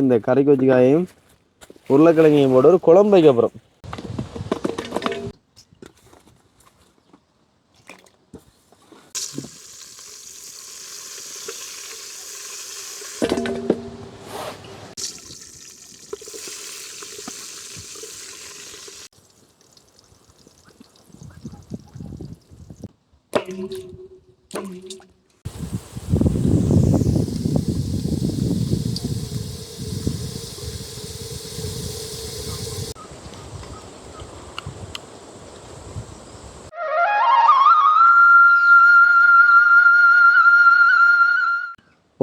இந்த கறி கொச்சிக்காயையும் உருளைக்கிழங்கையும் போட்டு ஒரு குழம்பு வைக்க அப்புறம்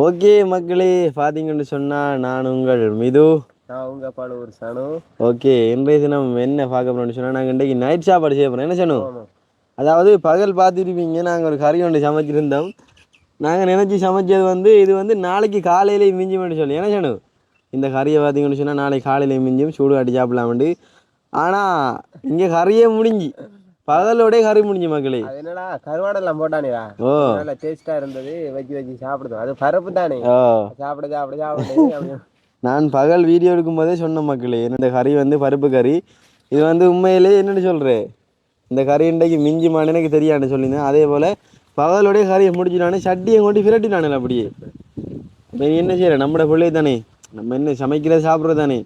ஓகே மக்களே பார்த்தீங்கன்னு சொன்னால் நான் உங்கள் மிது. நான் உங்க பாடு ஒரு சனு. ஓகே இன்றைய தினம் என்ன பார்க்க போறோம்னு சொன்னால் நாங்கள் இன்றைக்கு நைட் சாப்பாடு செய்ய போகிறோம் என்ன ஆமா. அதாவது பகல் பார்த்துருப்பீங்க நாங்கள் ஒரு கறி ஒன்று சமைச்சிருந்தோம். நாங்கள் நினச்சி சமைச்சது வந்து இது வந்து நாளைக்கு காலையிலே மிஞ்சுமென்னு சொல்லி. என்ன சொன்னோம் இந்த கறியை பார்த்தீங்கன்னு சொன்னால் நாளைக்கு காலையில மிஞ்சும் சூடு காட்டி சாப்பிடலாம்ண்டு ஆனால் இங்கே கறியே முடிஞ்சு. பகலோடே கறி முடிஞ்சு மக்களே. என்னடா கருவாடெல்லாம் போட்டானேடா. நல்ல டேஸ்டா இருந்தது வச்சு வச்சு சாப்பிடுதோம். அது பருப்பு தானே. ஓ. சாப்பிட சாப்பிட சாப்பிட நான் பகல் வீடியோ எடுக்கும்போதே சொன்ன மக்களே இந்த கறி வந்து பருப்பு கறி. இது வந்து உண்மையிலேயே என்னன்னு சொல்கிறேன் இந்த கறி இன்றைக்கு மிஞ்சுமான்னு எனக்கு தெரியான்னு சொல்லியிருந்தேன். அதே போல் பகலோடைய கறியை முடிச்சுட்டானே சட்டியை கொண்டு பிரட்டினானே அப்படியே. இப்போ என்ன செய்யற நம்மட பிள்ளை தானே. நம்ம என்ன சமைக்கிற சாப்பிட்றது தானே.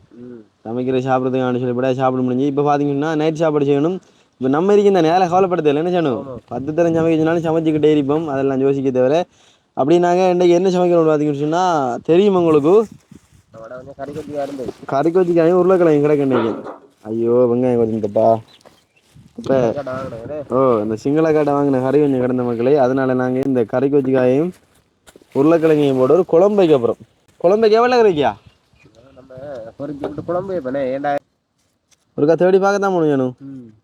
சமைக்கிற சாப்பிட்றதுக்கான சொல்லி சாப்பிட முடிஞ்சு. இப்போ பார்த்தீங்கன்னா நைட் சாப்பாடு செய்யணும். இப்போ நம்ம இருக்கும் தானே வேலை கவலைப்படுத்தல என்ன செய்யணும் பத்து தரம் சமைக்கச்சுனாலும் சமைச்சிக்கிட்டே இருப்போம். அதெல்லாம் யோசிக்க தவிர அப்படி நாங்கள் இன்றைக்கு என்ன சமைக்கிறோம் பார்த்தீங்கன்னு சொன்னால் தெரியும் உங்களுக்கு? கறி கொச்சிக்காயும் உருளைக்கிழங்கு கிடக்கு ஐயோ வெங்காயம் கொஞ்சம்ப்பா இப்போ ஓ இந்த சிங்கள கடை வாங்கின கறி கொஞ்சம் கிடந்த மக்களே அதனால நாங்கள் இந்த கறி உருளைக்கிழங்கையும் போட்டு ஒரு குழம்பு வைக்க போகிறோம் குழம்பு வைக்க எவ்வளோ ஏண்டா? ஒருக்கா தேடி பார்க்க தான் முடியணும் நம்ம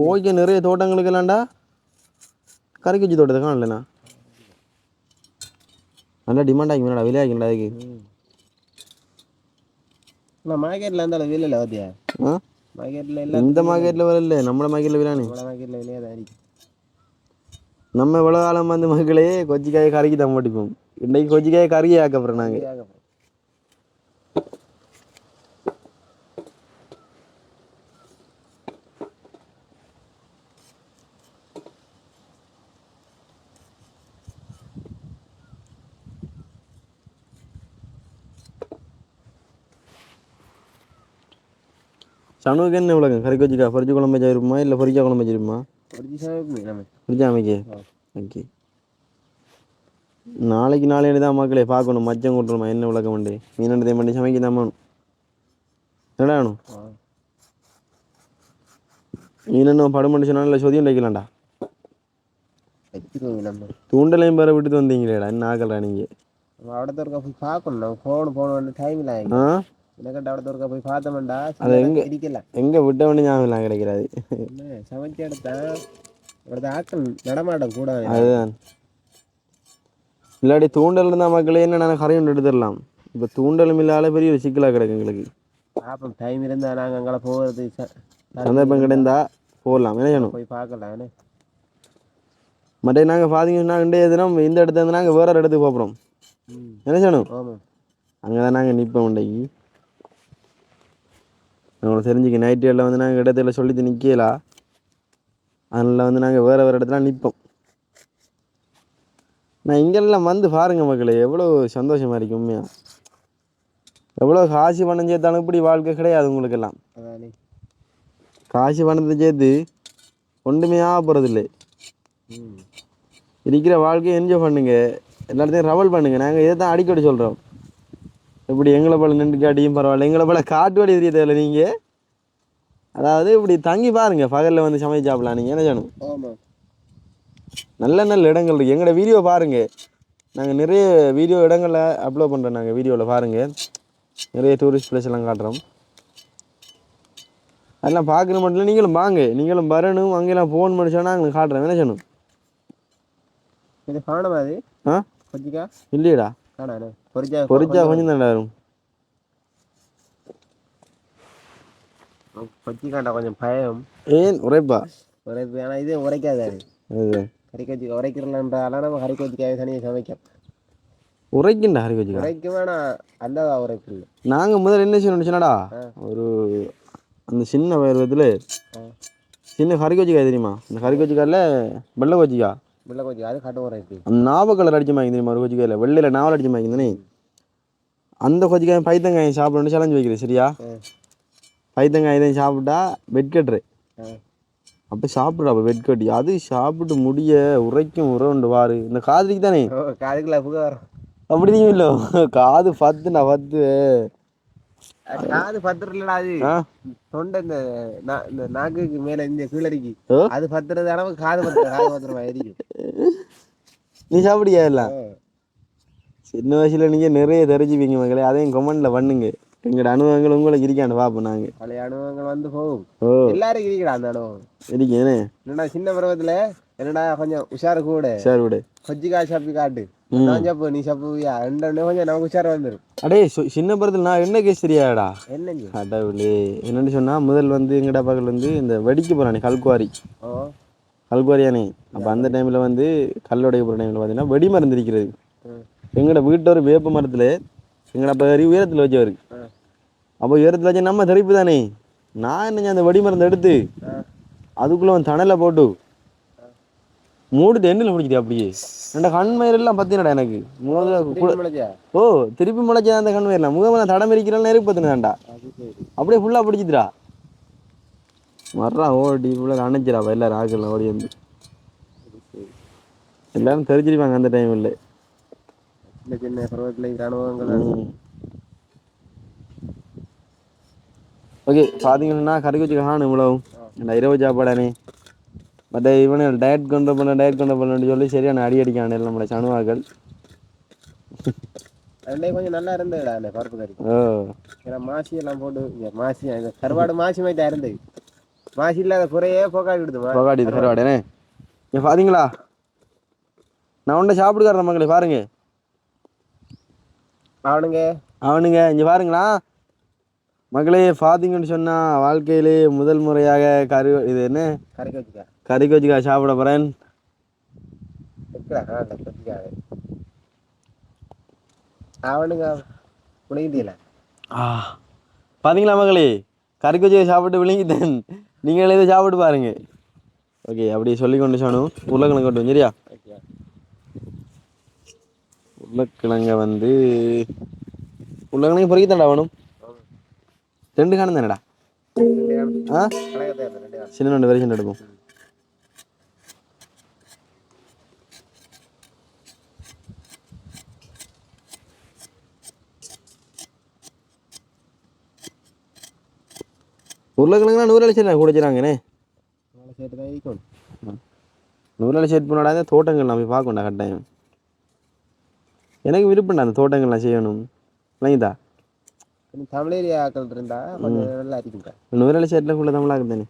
போய்க்க நிறைய தோட்டங்களுக்கு எல்லாம்டா கறி கொச்சி தோட்டத்தை காணலண்ணா நல்லா டிமாண்ட் ஆகி வேணாடா விலையாகிங்களா அதுக்கு நான் மார்க்கெட்ல இருந்தாலும் வெளியில பாத்தியா ஆ மார்க்கெட்ல எல்லாம் இந்த மார்க்கெட்டில் வரல நம்மள மார்க்கெட்டில் விழானே நம்மள மார்க்கெட்ல வெளியே தான் இருக்கு நம்ம இவ்வளோ காலம் வந்து மக்களே கொச்சிக்காயை கறிக்கு தான் மாட்டிப்போம் இன்னைக்கு கொச்சிக்காயை கறியை ஆக்கப்புறோம் நாங்கள் சனுவுக்கு என்ன விளக்கம் கறி கொச்சிக்கா பொரிச்சு குழம்பு வச்சிருப்போமா இல்லை பொரிக்கா குழம்பு வச்சிருப்போமா பொறிச்சு பொரிச்சா அமைக்க. ஓகே. நாளைக்கு நாளைக்கு தான் மக்களே பார்க்கணும். மச்சம் கூட்டணுமா என்ன விளக்கம் உண்டு? மீனண்டத்தை பண்ணி சமைக்க தான் வேணும் என்னடா வேணும்? மீனென்னும் படம் பண்ணி சொன்னாலும் இல்லை சொதியம் வைக்கலாம்டா. தூண்டலையும் பேர விட்டுட்டு வந்தீங்களேடா. என்ன ஆகலடா நீங்கள் போய் பார்க்கணும். போன வந்து டைம் இல்லை. ஆ? எனக்கிட்ட அவடத்த ஒருக்கா போய் பார்த்தோம்டா அது எங்க? இருக்கல எங்கே விட்ட வேண்டிய ஞாபகம் கிடைக்கிறாது என்ன சமைச்ச இடத்த அவடத்த ஆட்கள் நடமாட்டம் கூட அதுதான் இல்லாட்டி தூண்டல் இருந்தால் மக்களே என்ன நான் கரையும் எடுத்துடலாம் இப்போ தூண்டலும் இல்லாத பெரிய ஒரு சிக்கலாக கிடக்கு எங்களுக்கு பார்ப்போம் டைம் இருந்தா நாங்க அங்கே போகிறது சந்தர்ப்பம் கிடைந்தா போடலாம் என்ன போய் பார்க்கலாம்? மற்ற நாங்கள் பார்த்தீங்கன்னா இன்றைய தினம் இந்த இடத்துல இருந்து நாங்கள் வேற இடத்துக்கு போகிறோம் என்ன செய்யணும் ஆமாம் அங்கே தான் நாங்கள் நிற்போம் இன்றைக்கு உங்களை தெரிஞ்சுக்க நைட்டுகளில் வந்து நாங்கள் இடத்துல சொல்லிட்டு நிற்கலா அதனால் வந்து நாங்கள் வேறு வேறு இடத்துல நிற்போம் நான் இங்கெல்லாம் வந்து பாருங்க மக்களே எவ்வளோ சந்தோஷமாக இருக்கு உண்மையாக எவ்வளோ காசு பணம் சேர்த்தாலும் இப்படி வாழ்க்கை கிடையாது உங்களுக்கெல்லாம். காசு பணத்தை சேர்த்து ஒன்றுமே ஆக போகிறதில்லை இருக்கிற வாழ்க்கையை என்ஜாய் பண்ணுங்க. எல்லாத்தையும் ரவல் பண்ணுங்க. நாங்கள் இதை தான் அடிக்கடி சொல்கிறோம் இப்படி எங்களை போல நின்று காட்டியும் பரவாயில்ல. எங்களை போல காட்டு வழி தெரிய தேவையில்ல நீங்கள் அதாவது இப்படி தங்கி பாருங்க பகலில் வந்து சமைச்சு சாப்பிடலாம் நீங்கள் என்ன ஆமாம் நல்ல நல்ல இடங்கள் இருக்குது எங்களோட வீடியோ பாருங்கள் நாங்கள் நிறைய வீடியோ இடங்களில் அப்லோட் பண்ணுறோம் நாங்கள் வீடியோவில் பாருங்கள் நிறைய டூரிஸ்ட் பிளேஸ் எல்லாம் காட்டுறோம். அதெல்லாம் பார்க்குற மட்டும் இல்லை நீங்களும் வாங்க. நீங்களும் வரணும் அங்கெல்லாம் ஃபோன் பண்ணிச்சோன்னா நாங்கள் காட்டுறோம். என்ன செய்யணும்? இது ஆ? இல்லையடா. தான் வரும். கொச்சிக்காண்டா கொஞ்சம் பயம். ஏன்? உரைப்பா. உரைப்பு ஆனால் இது உரைக்காது அது. அது. கறி கொச்சி உரைக்கிறலான்றால நம்ம கறி கொச்சிக்காவே தனியாக சமைக்கும். உரைக்குண்டா கொச்சிக்கா உரைக்கு வேணாம் அல்லதா இல்லை. நாங்கள் முதல்ல என்ன ஆ. ஒரு அந்த சின்ன ஆ. சின்ன கறி கொச்சிக்காய் தெரியுமா? அந்த கறி கொச்சிக்காயில் வெள்ளை கொச்சிக்கா முள்ள கொஞ்சம் அது கட்ட அந்த நாவ கலர் அடிச்ச தெரியுமா ஒரு கொச்சிக்காயில். வெள்ளையில் நாவல் அடிச்ச மாதிரி தானே அந்த கொச்சிக்காய் பைத்தங்காயம் சாப்பிடணும்னு சேலஞ்சு வைக்கிறேன் சரியா. பைத்தங்காய் இதையும் சாப்பிட்டா வெட் கட்டுரு. அப்போ சாப்பிட்றா அப்போ வெட் கட்டி. அது சாப்பிட்டு முடிய உரைக்கும் உறவுண்டு வாரு இந்த காதுக்கு தானே? காதுக்குள்ள அப்படியும் இல்லை. காது பத்து. அது காது பத்து இல்லடா அது தொண்டை இந்த இந்த நாக்குக்கு மேல இந்த கீழடிக்கு. அது பத்துறது அளவு காது பத்து காது பத்துருவா எரிக்கும் நீ சாப்பிடியா எல்லாம். சின்ன வயசுல நீங்கள் நிறைய தெரிஞ்சுப்பீங்க மகளே அதையும் கமெண்ட்ல பண்ணுங்க. எங்களோட அனுபவங்கள் உங்களுக்கு இருக்கான்னு பார்ப்போம் நாங்கள் பழைய அனுபவங்கள் வந்து போகும். எல்லாரும் இருக்கிறா அந்த அனுபவம். இருக்கேனே என்னடா சின்ன பருவத்துல? என்னடா கொஞ்சம் உஷாரு கூட. சார் விடு கொச்சிக்கா சாப்பி காட்டு. ம். நான் சப்பு நீ சப்புவியா ரெண்டு கொஞ்சம் நமக்கு உஷார் வந்துடும் அடே சின்ன படத்தில் நான் என்ன கேஸ் தெரியாடா என்னங்க? கடவுளே. என்னன்னு சொன்னா முதல் வந்து எங்கடா பக்கத்தில் வந்து இந்த வெடிக்க போறானே கல்குவாரி. கல்குவாரியானே அப்போ அந்த டைமில் வந்து கல்லுடைய போகிற டைமில் பார்த்தீங்கன்னா வெடி மருந்து இருக்கிறது. எங்களோட வீட்டோட வேப்ப மரத்தில் எங்கடா அப்போ உயரத்தில் வச்சவர். அப்போ உயரத்தில் வச்ச நம்ம தெரிப்பு தானே. நான் என்ன அந்த வெடி மருந்து எடுத்து. அதுக்குள்ளே அவன் தணலை போட்டு மூடுட்டு எண்ணில் பிடிச்சிட்டு அப்படியே. ரெண்ட கண்மயிரெல்லாம் பத்தினடா எனக்கு. முதல்ல கு- திருப்பி முளைச்சா? ஓ திருப்பி முளைச்சா அந்த கண்மயிரெல்லாம். முகமெல்லாம் தடம் இருக்கிற நெருப்பு பத்தினதாண்டா அது சரி அப்படியே ஃபுல்லாக பிடிச்சிட்டுடா வர்றான் ஓடி ஃபுல்லாக அணைச்சிடா எல்லாரும் ஆக்கலாம் ஓடி வந்து. எல்லாரும் தெரிஞ்சிருப்பாங்க அந்த டைமில் சின்ன சின்ன ஓகே பார்த்தீங்கன்னா கறி வச்சு காணும் இவ்வளவு. இரவு சாப்பாடானே. மற்ற இவனு டயட் கொண்டு பண்ண டயட் கொண்டு பண்ணு சொல்லி சரியான அடி அடிக்கான நம்மளோட சனுவாக்கள். ரெண்டே கொஞ்சம் நல்லா இருந்ததுடா அந்த பருப்பு கறி. ஓ. ஏன்னா மாசி எல்லாம் போட்டு மாசி கருவாடு மாசி மாதிரி இருந்தது. மாசி இல்லாத குறையே போக்காடி விடுதுமா பகாடி கருவாடனே இங்கே பார்த்தீங்களா நான் உன்னை சாப்பிடுக்கார மக்களை பாருங்க. அவனுங்க? அவனுங்க இங்கே பாருங்களா. மகளே பார்த்தீங்கன்னு சொன்னா வாழ்க்கையிலே முதல் முறையாக கரு இது என்ன? கறிக்கு கறி கொச்சிக்கா சாப்பிட போகிறேன் அவனுங்க புனிதியில ஆ. பார்த்தீங்களா மகளே? கறி கொச்சிக்கா சாப்பிட்டு விழுங்கிட்டேன். நீங்கள் இதை சாப்பிட்டு பாருங்க. ஓகே அப்படி சொல்லி கொண்டு சொன்னோம் உருளைக்கிழங்கு கொண்டு சரியா? உருளைக்கிழங்க வந்து உருளைக்கிழங்கு பொறிக்க தண்டா வேணும் ரெண்டு காணும் தானடா? ஆ? சின்ன ரெண்டு வரைக்கும் எடுப்போம் உருளைக்கிழங்குலாம் நூறு லட்சம் கூட வச்சுறாங்கண்ணே நூறு லட்சம் பண்ணாடா இந்த தோட்டங்கள் நான் போய் பார்க்கணும்டா கட்டாயம். எனக்கு விருப்பம்டா அந்த தோட்டங்கள்லாம் செய்யணும். விளங்கிதா கொஞ்சம் தமிழேரியா ஆக்கள் இருந்தா கொஞ்சம் நல்லா இருக்குங்க நூறு லட்சம் செட்டில் தமிழாக தானே?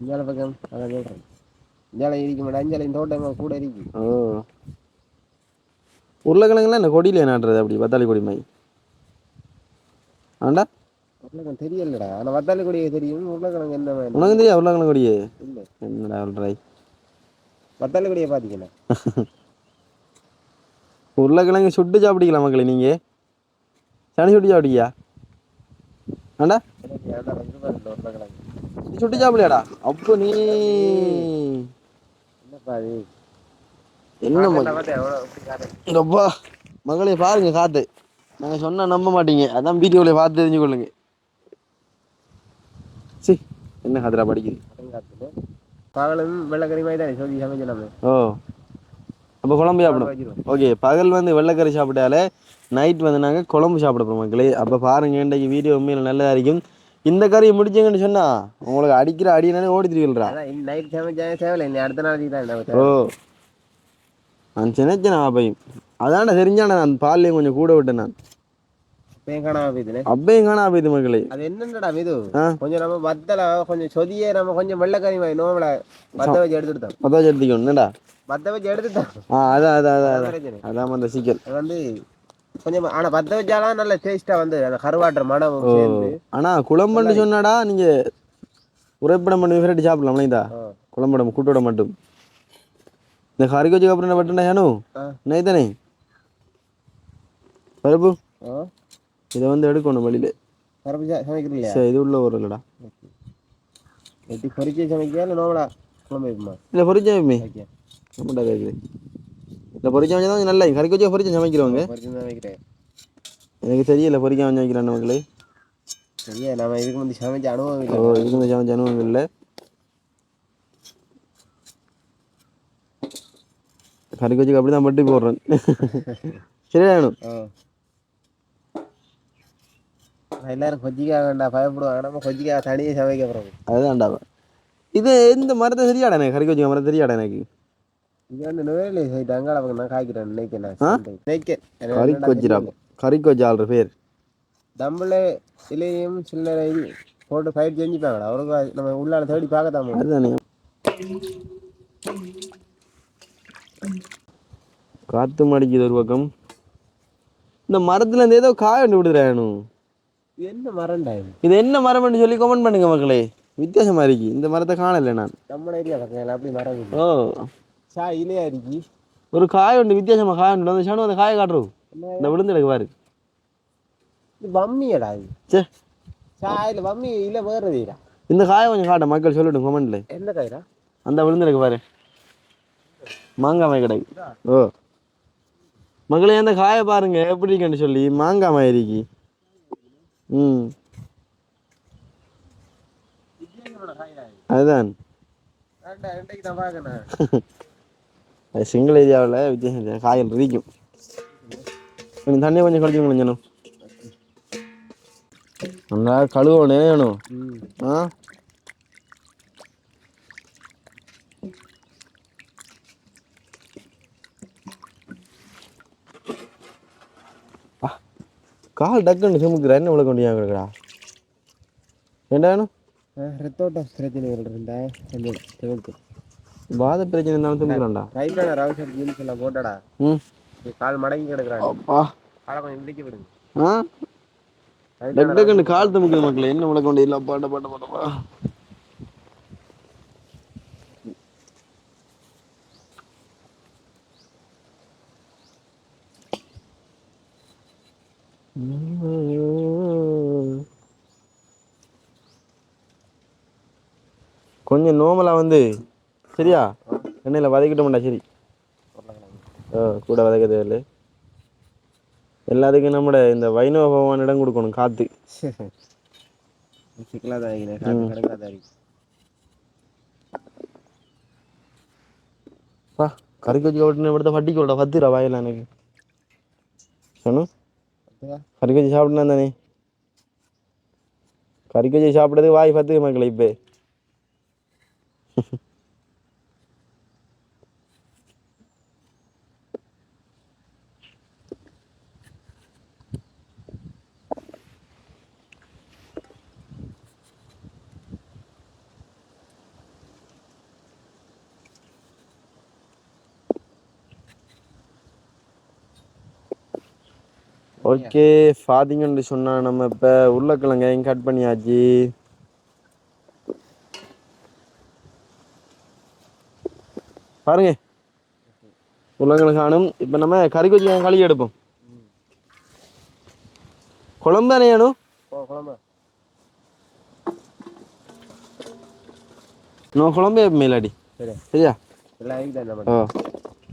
இஞ்சால பக்கம் அதான் சொல்றேன். இஞ்சால இருக்க மாட்டேன் அஞ்சால இந்த தோட்டம் கூட இருக்கு. ஓ. உருளைக்கிழங்குலாம் என்ன கொடியில் நாட்டுறது அப்படி பத்தாளி கொடி மாதிரி. ஆண்டா. உருளைக்கிழங்கு தெரியலடா ஆனா வத்தாளி கொடியே தெரியும் உருளைக்கிழங்கு என்ன உனக்கு தெரியா உருளைக்கிழங்கு கொடியே? இல்ல. என்னடா சொல்கிறாய் வத்தாளி கொடியை பாத்தீங்களா உருளைக்கிழங்கு சுட்டு சாப்பிடிக்கலாம் மக்களே நீங்கள் சனி சுட்டு சாப்பிடியா ஆண்டா நீ சுட்டு சாப்பிடலையாடா? அப்போ நீ என்னப்பா அது என்ன மகளே பாருங்க காத்து. நாங்கள் சொன்னா நம்ப மாட்டீங்க. அதான் வீடியோவில் பார்த்து தெரிஞ்சுக்கொள்ளுங்க. சி என்ன கதிரா படிக்குது. பகலும் வெள்ளைக்கறி மாதிரி தானே சொல்லி சமைக்கலாமே ஓ அப்போ குழம்பு சாப்பிடும் ஓகே பகல் வந்து வெள்ளைக்கறி சாப்பிட்டாலே நைட் வந்து நாங்கள் குழம்பு சாப்பிட போகிறோம் மக்களே. அப்போ பாருங்க இன்றைக்கு வீடியோ உண்மையில் நல்லதாக இருக்கும். இந்த கறியை முடிச்சீங்கன்னு சொன்னா உங்களுக்கு அடிக்கிற அடினாலே ஓடி அதான் நைட் சமைச்சா சேவலை இன்னும் அடுத்த நாளைக்கு தான் ஓ. நான் சின்னச்சேன் அப்பையும். அதான்டா தெரிஞ்சானே நான் பால்லையும் கொஞ்சம் கூட விட்டேன் நான். காணாம அப்பையும் காணா போயிது மக்களே அது என்னடா இது. கொஞ்சம் நம்ம வத்தல கொஞ்சம் சொதியே நம்ம கொஞ்சம் வெள்ளைக்கறி மாதிரி நோமல வத்த வச்சு எடுத்துட்டோம் அதான் எடுத்துக்கணும் என்னடா? வத்த வச்சு எடுத்துட்டோம் ஆ அதான் அதான் அதான் அதான் அதான் பிரச்சனை அதான் அந்த சிக்கல் அது வந்து கொஞ்சம் ஆனா வத்த வச்சாலாம் நல்ல டேஸ்டா வந்து அந்த கருவாட்டுற மனம் ஆனா குழம்புன்னு சொன்னாடா நீங்க உரைப்படம் பண்ணி விரட்டி சாப்பிடலாம் ஆ. குழம்படம் கூட்டோட மட்டும். இந்த கறி வச்சுக்கு அப்புறம் என்ன பட்டுண்டா ஏனு ஆ. நைதானே பருப்பு? ஆ. இதை வந்து எடுக்கணும் வெளியில. பருப்பு சமைக்கிறது இல்லையா சரி இது உள்ள ஒரு இல்லடா எப்படி பொரிச்சு சமைக்கியா இல்லை நோவலா குழம்பு வைப்போமா? இல்லை பொரிச்சா வைப்பே ஓகே. நம்மடா கேட்குது இல்லை பொரிச்சா வச்சா தான் நல்லா கறிக்கு வச்சா பொரிச்சா சமைக்கிறவங்க. எனக்கு தெரியல பொரிக்க வச்சு வைக்கிறான் மக்களே சரியா நம்ம இதுக்கு முந்தி சமைச்ச அனுபவம் ஓ இல்லை இதுக்கு இந்த சமைச்ச அனுபவம் இல்லை. கறிக்கு வச்சுக்கு அப்படி தான் பட்டு போடுறேன். சரியா வேணும் ஆ. எல்லாரும் கொஜ்ஜிக்காக வேண்டாம் பயப்படுவாங்க. நம்ம கொஜ்ஜிக்காக தனியாக சமைக்க போகிறோம் அதுதான்டா இது இந்த மரத்தை சரியாடா எனக்கு? கறிக்கு வச்சுக்க மரத்தை சரியாடா எனக்கு? இது வந்து நுழையில சைட் அங்காள பக்கம் நான் காய்க்கிறேன் நினைக்க நான். ஆ? நினைக்க கறிக்கு வச்சிடா கறிக்கு வச்சு ஆள்ற பேர். தம்பில் இலையும் சில்லறை போட்டு ஃபைட் செஞ்சுப்பாங்கடா. அவருக்கு நம்ம உள்ளால தேடி பார்க்கத்தான். அதுதானே. காத்து மடிக்குது ஒரு பக்கம். இந்த மரத்துல இருந்து ஏதோ காய இது என்ன மரம்டா இது? என்ன மரம்னு சொல்லி கமெண்ட் பண்ணுங்க மக்களே. வித்தியாசமா இருக்கு. இந்த மரத்தை காணல நான். நம்ம ஏரியா பக்கம் அப்படி மரம் ஓ. சா இலையா இருக்கி? ஒரு காய் ஒன்று வித்தியாசமா காய் ஒன்று. அந்த சாணம் அந்த காயை காட்டுறோம் இந்த விழுந்து எனக்கு பாரு. இது வம்மியடா இது. சே சா இல்லை வம்மி இல்லை வேறு இதுடா இந்த காயை கொஞ்சம் காட்ட. மக்கள் சொல்லட்டும் கமெண்ட்ல எந்த காய்டா அந்த விழுந்து எனக்கு பாரு. மாங்காய் கிடக்கு. ஓ. மகளே அந்த காயை பாருங்க. எப்படி இருக்குன்னு சொல்லி மாங்காய் இருக்கு. ம். அதுதான். அது சிங்கிள் ஏரியாவில் வித்தியாசம். காய்கள் இருக்கும் கொஞ்சம் தண்ணியை கொஞ்சம் கழிச்சு கொஞ்சம் நல்லா கழுவணும் வேணும்? ஆ, கால் டக்குன்னு சுமுக்குறா என்ன இவ்வளோ கொண்டு கிடக்குறா என்ன வேணும்? ரத்தோட்ட பிரச்சனைகள் இருந்தா கொஞ்சம் வாத பிரச்சனை இருந்தாலும் சுமுக்குறான்டா ரைட்டான ரவுசர் ஜீன்ஸ் எல்லாம் போட்டடா. ம். கால் மடங்கி கிடக்குறாங்க அப்பா. காலை கொஞ்சம் இடிக்க விடுங்க ஆ? டக்கு டக்குன்னு கால் தமுக்குது மக்களே. என்ன கொண்டு இல்லை பாட்ட பாட்ட பாட்டப்பா கொஞ்சம் நோமலா வந்து சரியா? எண்ணெயில் வதக்கிட்டோம்டா சரி. ஆ கூட வதக்க தேவையில்லை எல்லாத்துக்கும் நம்மட இந்த வைணவ பகவான் இடம் கொடுக்கணும் காத்து. பா கறிக்கு வச்சு விட்டு வட்டிக்கு விட பத்துரா வாயில எனக்கு. சொன்னும் கறி வச்சு சாப்பிட்டுனா தானே? கறி வச்சு சாப்பிட்றது வாய் பார்த்துக்க மக்களை இப்போ. ஓகே ஃபாதிங்கன்னு சொன்னா நம்ம இப்போ உருளைக்கிழங்கையும் கட் பண்ணியாச்சு பாருங்க. உருளைக்கிழங்கு காணும். இப்போ நம்ம கறிக்கு வச்சு களி எடுப்போம். குழம்பு தானே வேணும்? நான் குழம்பே. மேலாடி. சரி. சரியா?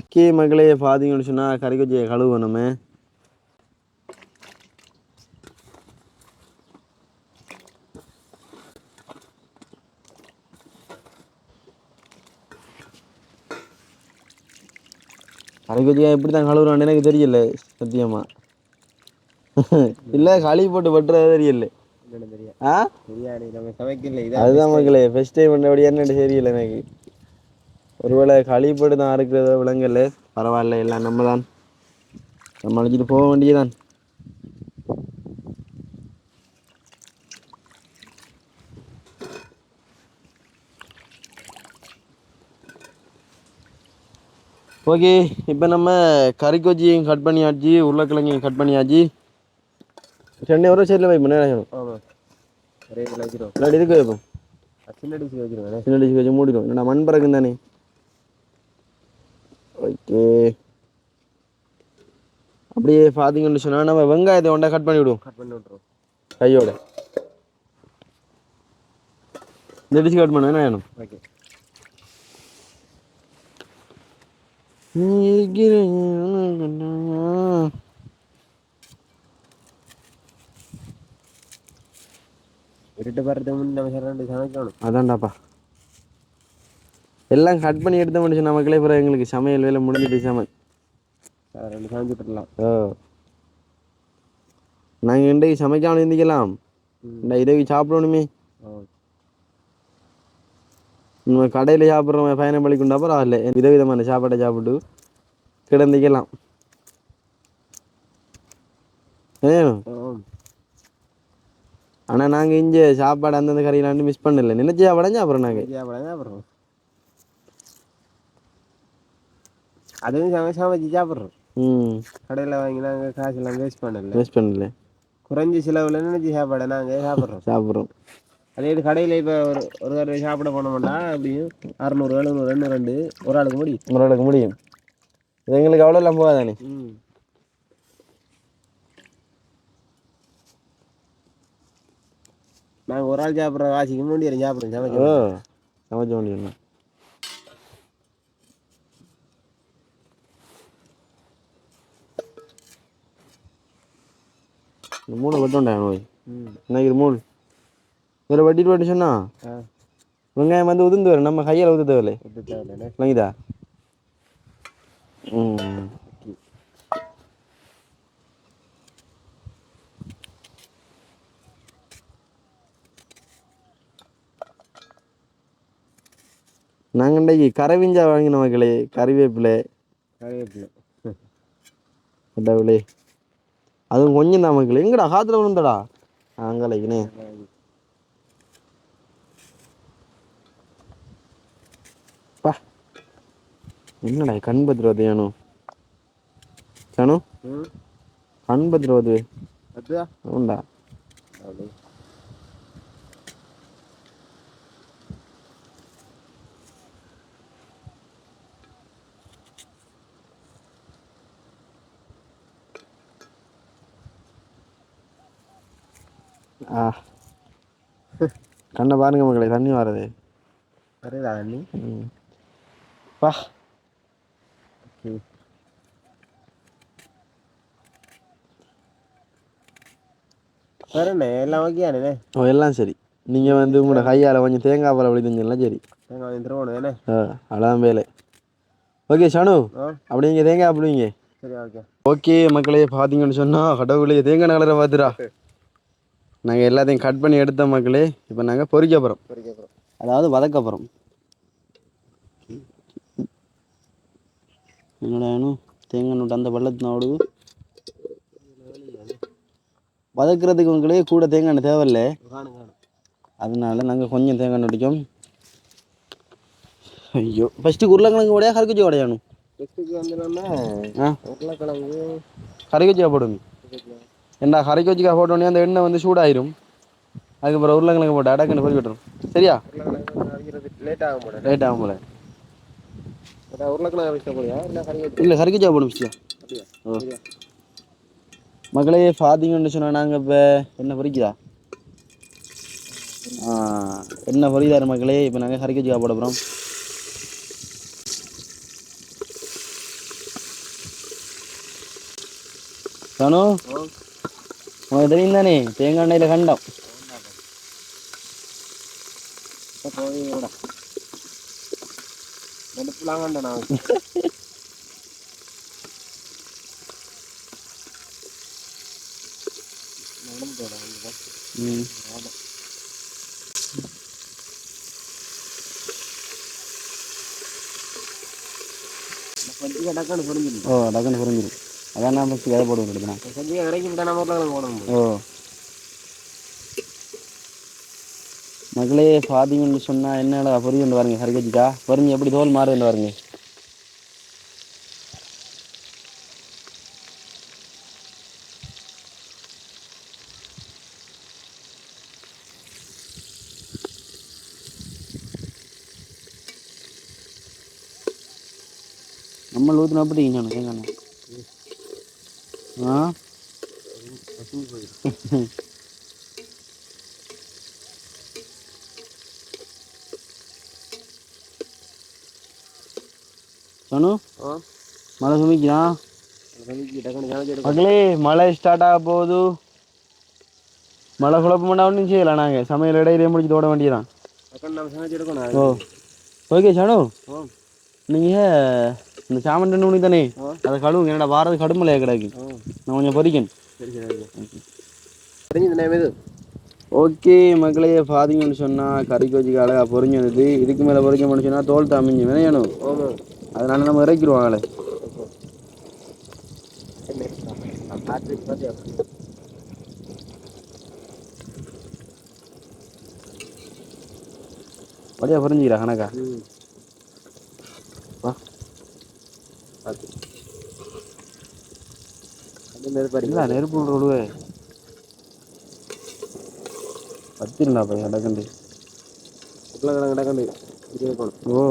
ஓகே மகளே ஃபாதிங்கன்னு சொன்னா கறிக்கு வச்சு கழுவுவோம் நம்ம எப்படி தான் கழுவுறான்னு எனக்கு தெரியல சத்தியமா. இல்லை களி போட்டு வெட்டுறது தெரியல. ஆ? அதுதான் மக்களே ஃபர்ஸ்ட் டைம் பண்ணபடி என்னன்னு தெரியல எனக்கு. ஒருவேளை களி போட்டு தான் அறுக்கிறதோ விலங்கல்ல பரவாயில்ல எல்லாம் நம்ம தான் நம்ம அழைச்சிட்டு போக வேண்டியதான் ஓகே இப்போ நம்ம கறிக்கோச்சியும் கட் பண்ணியாச்சு உருளைக்கிழங்கையும் கட் பண்ணியாச்சு. ரெண்டு ஒரு சைடில் வைப்போம் நேரம் இல்லாட்டி இதுக்கு வைப்போம் சின்ன டிஷ் வச்சிருவேன் சின்ன டிஷ் வச்சு மூடிடும் என்னடா மண் பறக்கும் தானே. ஓகே. அப்படியே பார்த்தீங்கன்னு சொன்னா நம்ம வெங்காயத்தை ஒண்டா கட் பண்ணி விடுவோம். கட் பண்ணி விட்ருவோம் கையோட. இந்த டிஷ் கட் பண்ண என்ன வேணும் ஓகே. நீ இருக்கிற இருட்டு பறதுக்கு முன்னாடி நம்ம சமைக்கணும் அதான்டாப்பா. எல்லாம் கட் பண்ணி எடுத்த முடிச்சு நமக்குள்ளே பிறகு எங்களுக்கு சமையல் வேலை முடிஞ்சிட்டு சமையல் ரெண்டு சமைச்சுட்டுலாம் ஓ நாங்கள் இன்றைக்கு சமைக்காமல் இருந்திக்கலாம். இந்த இதை சாப்பிடணுமே. ஓ. நம்ம கடையில் சாப்பிட்றோம் பயணம் பழிக்குண்டா பரவாயில்ல. விதவிதமான சாப்பாட்டை சாப்பிட்டு கிடந்திக்கலாம். ஆனால் நாங்கள் இங்கே சாப்பாடு அந்தந்த கறியிலாண்டு மிஸ் பண்ணல. நினைச்சு சாப்பாடு சாப்பிட்றோம் நாங்கள் சாப்பிடாங்க அப்புறம். அதுவும் சமை சமைச்சு சாப்பிட்றோம். ம். கடையில் வாங்கி நாங்கள் காசெல்லாம் வேஸ்ட் பண்ணல. மிஸ் பண்ணல. குறைஞ்ச செலவில் நினைச்சு சாப்பாடை நாங்கள் சாப்பிட்றோம். சாப்பிட்றோம். அதே இது கடையில் இப்போ ஒரு ஒரு தடவை சாப்பிட போனோம்னா அப்படியும் அறநூறு எழுநூறு ரெண்டு ரெண்டு ஒரு ஆளுக்கு முடியும் முறைக்கு முடியும் இது எங்களுக்கு அவ்வளோலாம் போகாதானே ம். நாங்கள் ஒரு ஆள் சாப்பிட்ற வாசிக்கு முன்னாடி சாப்பிட்றோம் ஓ சமைக்க சமைச்ச முடியும் இந்த மூணு வெட்டோண்டா நோய் ம். இன்னைக்கு மூணு. இதில் வெட்டிட்டு வெட்டி சொன்னா? ஆ. வெங்காயம் வந்து உதிர்ந்து வரும். நம்ம கையால் உதுத்த தேவையில்லை விளங்கிதா ம். நாங்கள் இன்றைக்கு கரவிஞ்சா வாங்கின மக்களே கறிவேப்பிலை. கறிவேப்பிலை. அதுவும் கொஞ்சம் தான் மக்களே. எங்கடா? காத்துல விழுந்தடா. அங்கலைக்குனே என்னடா கண் பத்திரவது ஏனு கண் உண்டா அப்படி. ஆ. கண்ணை பாருங்க மக்களே தண்ணி வர்றது வருதா அண்ணி. ம். பா வேறண்ணே எல்லாம் ஓகேயாண்ணே ஓ எல்லாம் சரி. நீங்கள் வந்து உங்களோட கையால் கொஞ்சம் தேங்காய் பால் அப்படி செஞ்செல்லாம் சரி நாங்கள் வந்து திருவோணும் ஆ அதான் வேலை. ஓகே ஷானு ஆ. அப்படிங்க தேங்காய் அப்படிங்க சரி ஓகே ஓகே மக்களே பார்த்தீங்கன்னு சொன்னால் கடவுளே தேங்காய் நகரை பார்த்துடா நாங்கள் எல்லாத்தையும் கட் பண்ணி எடுத்த மக்களே. இப்போ நாங்கள் பொரிக்க போகிறோம் அதாவது வதக்க போகிறோம் என்னடா வேணும்? தேங்காய் நோட்டு அந்த பள்ளத்தினோடு வதக்குறதுக்கு மக்களே கூட தேங்காய் எண்ணெய் தேவையில்லை. அதனால நாங்கள் கொஞ்சம் தேங்காய் நொட்டிக்கும் ஐயோ ஃபஸ்ட்டு உருளைக்கிழங்கு உடையா கறிக்குச்சி ஆ? உருளைக்கிழங்கு கறிக்குச்சியாக போடுங்க. ஏண்டா கறிக்குச்சிக்காக போட்டோன்னே அந்த எண்ணெய் வந்து சூடாயிரும். அதுக்கப்புறம் உருளைக்கிழங்கு போட்டு அடக்குன்னு பொறி விட்டுரும். சரியா? லேட் ஆகும் போல. ரைட் ஆகும் போல அதான் உருளைக்கிழங்கு அவிச்ச போலியா இல்லை அப்படியா? ஓ சரியா மக்களே பார்த்தீங்கன்னு சொன்னால் நாங்கள் இப்போ என்ன பொரிக்குதா ஆ என்ன பொரிக்குதாரு மக்களே இப்போ நாங்கள் கறிக்குச்சிக்காக போட போகிறோம் தானோ உனக்கு தெரியும் தானே தேங்காய் எண்ணெயில் கண்டம். போவீங்கடா வேண்டாம் நான் ம். ஆமாம் ஓ டக்குன்னு புரிஞ்சிடும் அதான் ஃபஸ்ட்டு வேலை நம்ம உருளைக்கிழங்கு போடணும் ஓ. மகளே பார்த்தீங்கன்னு சொன்னால் என்னடா பொரியுண்டு பாருங்க கறிக்கச்சிக்கா பொரிஞ்சு எப்படி தோல் மாறுதுன்னு பாருங்க. நம்ம ஊற்றின அப்படி தேங்காய் ஆ? மழை எடுக்கும் மக்களே மழை ஸ்டார்ட் ஆக போகுது. மழை குழப்பம் ஒன்றும் செய்யலாம் நாங்கள் சமையல் இடையிலே முடிச்சு ஓட வேண்டியதான் ஓ. ஓகே சனு. நீங்கள் இந்த சாமன் நுனி தானே? ஆ. அதை கழுவுங்க என்னடா வாரது கடுமலையா கிடக்கு. நான் கொஞ்சம் இது? ஓகே மக்களே பார்த்தீங்கன்னு சொன்னால் கறிக்கு வச்சுக்க அழகா பொறிஞ்சு வந்தது இதுக்கு மேலே பொறிக்க முடியும் சொன்னால் தோல் தமிஞ்சு ஓமோ அதனால நம்ம இறக்கிடுவாங்களே. பார்த்து பார்த்து வழியா பொறிஞ்சிக்கிறா கணக்கா? வா. இல்லை நெருப்பு விடுவே பத்திரண்டா போய் நடக்கண்டு உருளைக்கிழங்கு கிடக்கண்டு இருக்கணும் ஓ.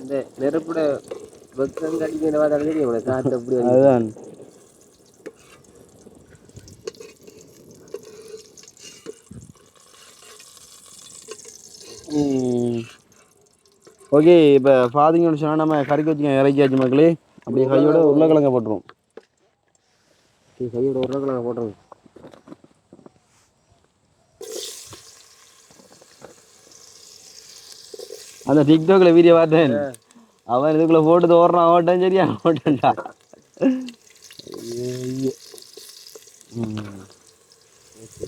இந்த நெருப்புட வெக்கம் கடிக்க இந்த மாதிரி தெரியும் உனக்கு காற்று அப்படி வருது. அதுதான். ஓகே இப்போ பார்த்தீங்கன்னு சொன்னால் நம்ம கறிக்கு வச்சுக்க இறக்கியாச்சு மக்களே. அப்படியே கையோட உருளைக்கிழங்க போட்டுருவோம். சரி, கையோட உருளைக்கிழங்கு போட்டுருங்க. அந்த டிக்டாக்ல வீடியோ பார்த்தேன். அவன் இதுக்குள்ள போட்டு ஓடுறான் ஓட்டான் சரியா ஓட்டன்டா.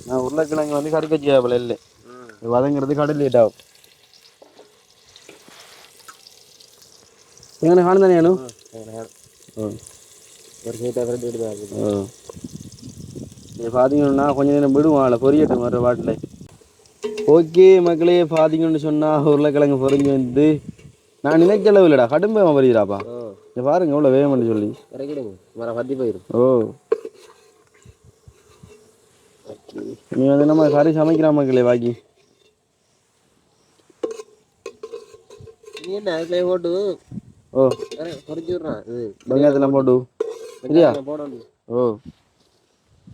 நான் உருளைக்கிழங்கு வந்து கறிக்கு வச்சுக்காப்புல இல்லை. இது வதங்கிறது கடல் லேட் ஆகும். எங்கே காணும் தானே ஓ ஒரு சைட்டாக ரெண்டு எடுத்து ஓ இது பார்த்தீங்கன்னா கொஞ்ச நேரம் அதில் பொரியட்டும் வர வாட்டில் ஓகே மக்களே பார்த்தீங்கன்னு சொன்னால் உருளைக்கிழங்கு பொரிஞ்சு வந்து நான் நினைக்க அளவு இல்லைடா கடும் வேகம் வருகிறாப்பா இதை பாருங்க எவ்வளோ வேகம்னு சொல்லி. இறக்கிடுங்க. மரம் பத்தி போயிடும் ஓ. நீ வந்து நம்ம கறி சமைக்கிறா மக்களே பாக்கி. போட்டு ஓ. விட்றான். வெங்காயத்தில் போட்டு. சரியா வெங்காயம் போட வேண்டியது ஓ.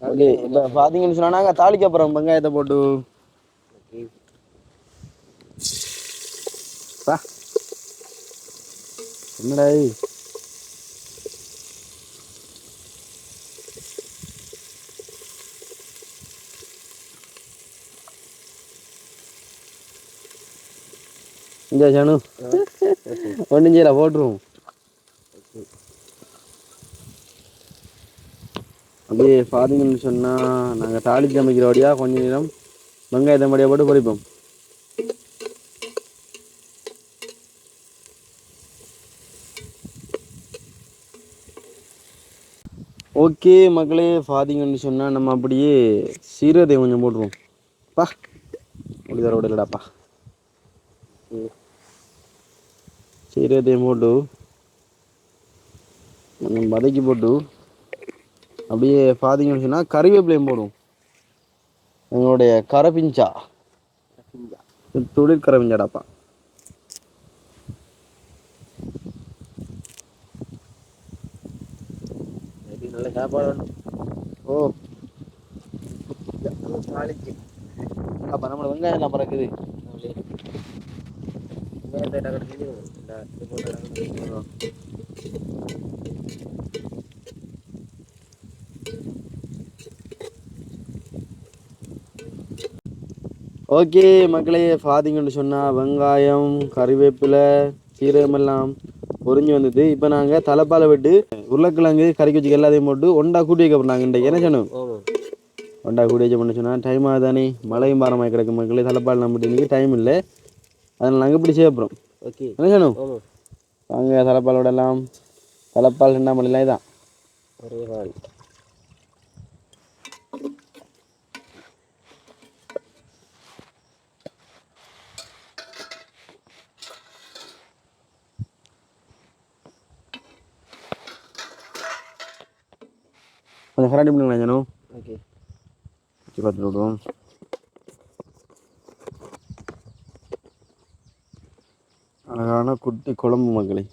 ஓகே இப்போ பார்த்தீங்கன்னு சொன்னா நாங்கள் தாளிக்க போகிறோம் வெங்காயத்தை போட்டு. வா. என்னடா இந்த இங்கே ஜானு ஒன்றும் செய்யல போட்டுருவோம் அப்படியே பார்த்தீங்கன்னு சொன்னால் நாங்கள் சமைக்கிற அமைக்கிறபடியா கொஞ்ச நேரம் வெங்காயத்தை மடியாக போட்டு பொறிப்போம். ஓகே மக்களே ஃபாதிங்கன்னு சொன்னால் நம்ம அப்படியே சீரகத்தை கொஞ்சம் போட்டுருவோம். பா அப்படி தர விடலடாப்பா சீரகத்தையும் போட்டு கொஞ்சம் வதக்கி போட்டு அப்படியே பார்த்தீங்கன்னு சொன்னால் கறிவேப்பிலையும் போடுவோம். எங்களுடைய கரபிஞ்சா. தொழில் கரபிஞ்சாடாப்பா. நல்ல சாப்பாடு வேணும் ஓ. நாளைக்கு. அப்போ நம்மளோட வெங்காயம் எல்லாம் பறக்குது. வெங்காயத்தை டக்குனு செஞ்சுடுங்க. இந்த இது போட்டு டக்குனு ஓகே மக்களே பார்த்தீங்கன்னு சொன்னால் வெங்காயம் கறிவேப்பிலை சீரகமெல்லாம் பொரிஞ்சு வந்தது. இப்போ நாங்கள் தலைப்பாலை விட்டு உருளைக்கிழங்கு கறிக்கு வச்சுக்க எல்லாத்தையும் போட்டு ஒண்டா கூட்டி வைக்க போகிறாங்க இன்றைக்கு. என்ன சொன்னோம் ஒண்டா கூட்டி வச்ச பண்ண சொன்னால் டைம் ஆகுதானே? மழையும் பாரமாக கிடக்கு மக்களே தலைப்பால் நம்மட்டு இன்றைக்கி டைம் இல்லை. அதனால் நாங்கள் இப்படி செய்ய போகிறோம் ஓகே. என்ன சொன்னோம் ஆமாம் வாங்க தலைப்பாலோட எல்லாம் தலைப்பால் ரெண்டாம் மணிலாம் இதான். ஒரே கொஞ்சம் கராட்டி பண்ணுங்களேன் ஜனம் ஓகே பார்த்துட்டு விடுவோம் அழகான குட்டி குழம்பு மக்களே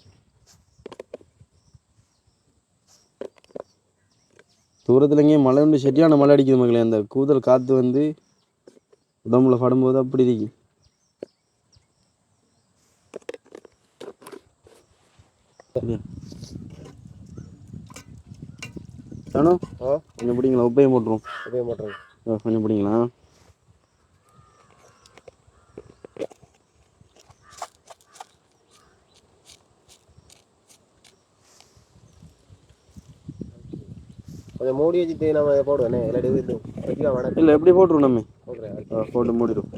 தூரத்தில் எங்கேயும் மழை உண்டு சரியான மழை அடிக்குது மக்களே. அந்த கூதல் காற்று வந்து உடம்புல படும்போது அப்படி இருக்கு. சரியா? தானோ ஓ கொஞ்சம் பிடிங்களா? உப்பையும் போட்டுரும் அப்படியே போட்டுருங்க. ஓ, கொஞ்சம் பிடிங்களா? கொஞ்சம் மூடி வச்சுட்டு நம்ம இதை போடுவேனே இல்லாட்டி வேணாம் இல்லை எப்படி போட்டுரும் நம்ம. ஆ, போட்டு மூடிடும்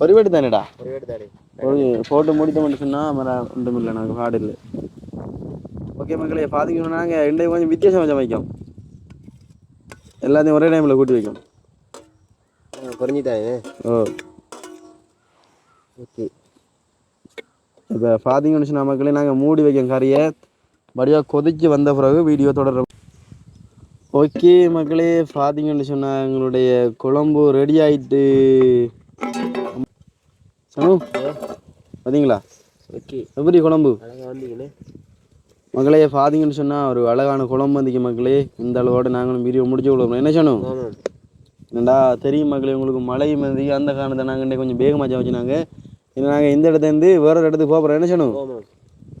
ஒரு வீடு தானேடா? ஒரு வேடு ஒரு போட்டு முடித்தோம்னு சொன்னால் மர ஒன்றும் இல்லை நாங்கள் பாடு இல்லை. ஓகே மக்களே பார்த்துக்கணும் நாங்கள் இன்றைக்கு கொஞ்சம் வித்தியாசம் கொஞ்சம் வைக்கும் எல்லாத்தையும் ஒரே டைமில் கூட்டி வைக்கும் குறைஞ்சிட்டாங்க ஓ. ஓகே. இப்போ பார்த்தீங்கன்னு சொன்னால் மக்களே நாங்கள் மூடி வைக்கும் கறியை வடிவாக கொதிச்சு வந்த பிறகு வீடியோ தொடர்றோம் ஓகே மக்களே பார்த்தீங்கன்னு சொன்னால் எங்களுடைய குழம்பு ரெடி ஆயிட்டு. சனு பார்த்தீங்களா ஓகே. எப்படி குழம்பு? மக்களே பார்த்தீங்கன்னு சொன்னால் ஒரு அழகான குழம்பு வந்துக்கு மக்களே இந்த அளவோட நாங்களும் வீடியோ முடிச்சு விடுவோம் என்ன சொன்னோம் என்னடா தெரியும் மக்களே உங்களுக்கு மழை மதி அந்த காரணத்தை நாங்கள் கொஞ்சம் வேகமாக வச்சுனாங்க ஏன்னா நாங்கள் இந்த இடத்துலேருந்து வேற ஒரு இடத்துக்கு போகிறோம் என்ன சொன்னோம்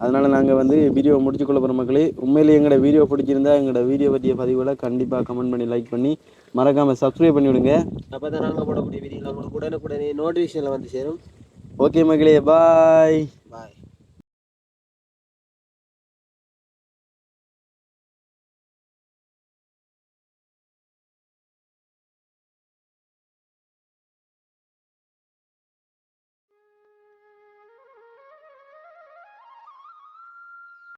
அதனால் நாங்கள் வந்து வீடியோ முடிச்சு கொள்ள போகிற மக்களே உண்மையிலேயே எங்களோட வீடியோ பிடிச்சிருந்தா எங்களோட வீடியோ பற்றிய பதிவுகளை கண்டிப்பாக கமெண்ட் பண்ணி லைக் பண்ணி மறக்காமல் சப்ஸ்கிரைப் பண்ணி விடுங்க. அப்போ தான் நாங்கள் போடக்கூடிய வீடியோவில் உங்களுக்கு உடனுக்குடனே நோட்டிஃபிகேஷனில் வந்து சேரும். ஓகே மக்களே பாய் பாய்